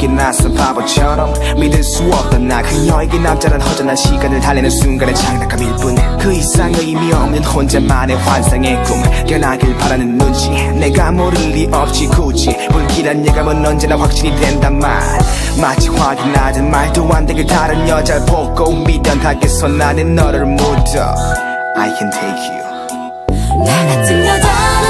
걷기 낯선 바보처럼 믿을 수 없던 나 그녀에게 남자란 허전한 시간을 달래는 순간의 장난감일 뿐그 이상의 의미 없는 혼자만의 환상의 꿈 변하길 바라는 눈치. 내가 모를 리 없지 굳이. 불길한 예감은 언제나 확실히 된단 말. 마치 화기 나든 말도 안 되길 다른 여자를 보고 미련하게서 나는 너를 묻어. I can take you. 나 같은 여자를